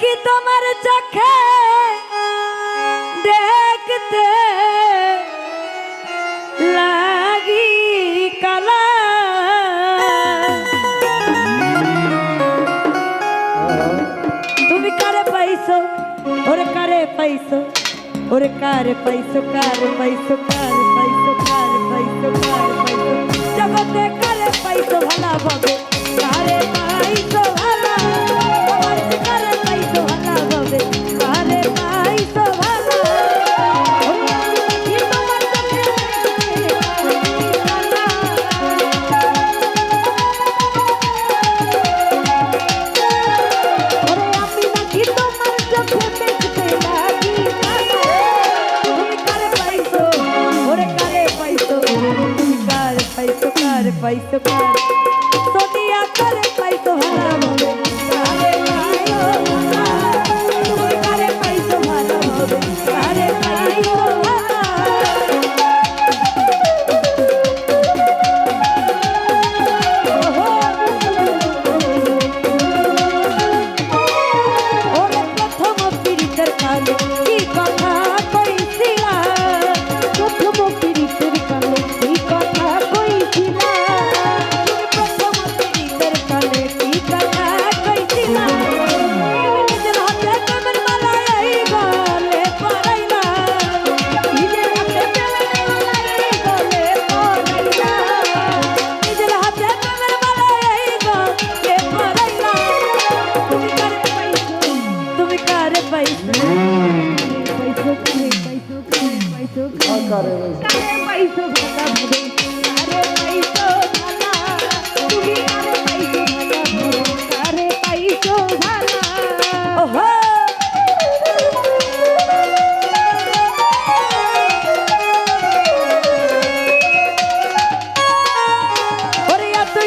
কি তোমার চোখে, দেখতে লাগি কালা। তুমি কারে পাইছো? ওরে কারে পাইছো? ওরে কারে পাইছো? কারে পাইছো? কারে পাইছো? কারে পাইছো? কারে পাইছো? জগতে কারে পাইছো? ভালা ভাবে। কারে পাইছো কারে পাইছো কারে পাইছো কারে পাইছো। কারে পাইছো ভালা ভাবে কারে পাইছো ভালা তুমি কারে পাইছো ভালা ভাবে কারে পাইছো ভালা ওহো!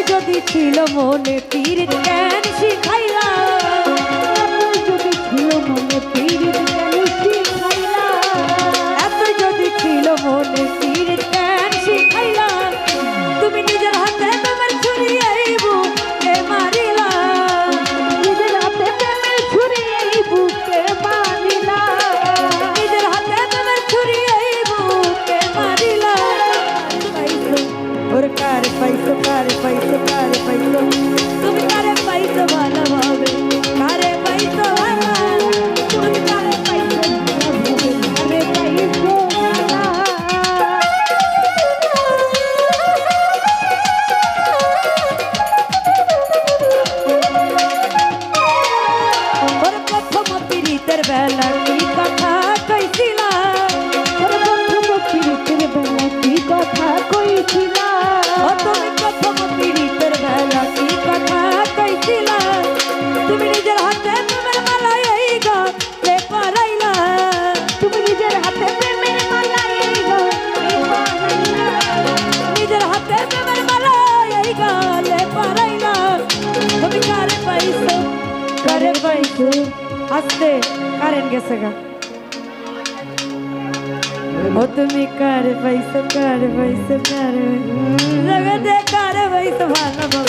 যদি ছিল মনে তীর জ্ঞান শিখাইলা? প্রথম পীড়িতের বেলা আস্তে, কারেন্ট গেছে গা। ও তুমি কার পাইছো কার পাইছো কার জগতে কার পাইছো ভালো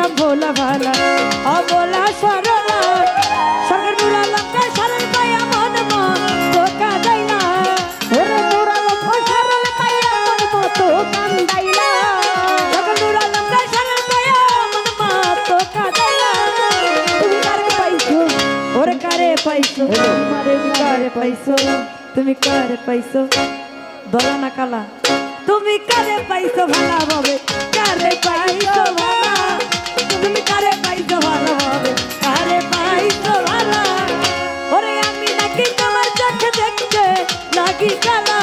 ছিলাম ভোলা ভালা, অবলা সরলা। সরকার নুরা লঙ্কা সরল পায়া মন মন ধোকা দেয়না ওরে নুরা লঙ্কা সরল পায়া মন মতো কান্দাইলা সরকার নুরা লঙ্কা সরল পায়া মন মতো কান্দাইলা তুমি কারে পাইছো? ওরে কারে পাইছো? তোমারে কারে পাইছো? তুমি কারে পাইছো? বলা না কালা। তুমি কারে পাইছো? ভালো হবে। কারে পাইছো? ভালো তুমি কারে পাইতে ভালো হবে? কারে পাইতে ভালো? ওরে আমি নাকি তোমার চোখে দেখতে লাগি কালা।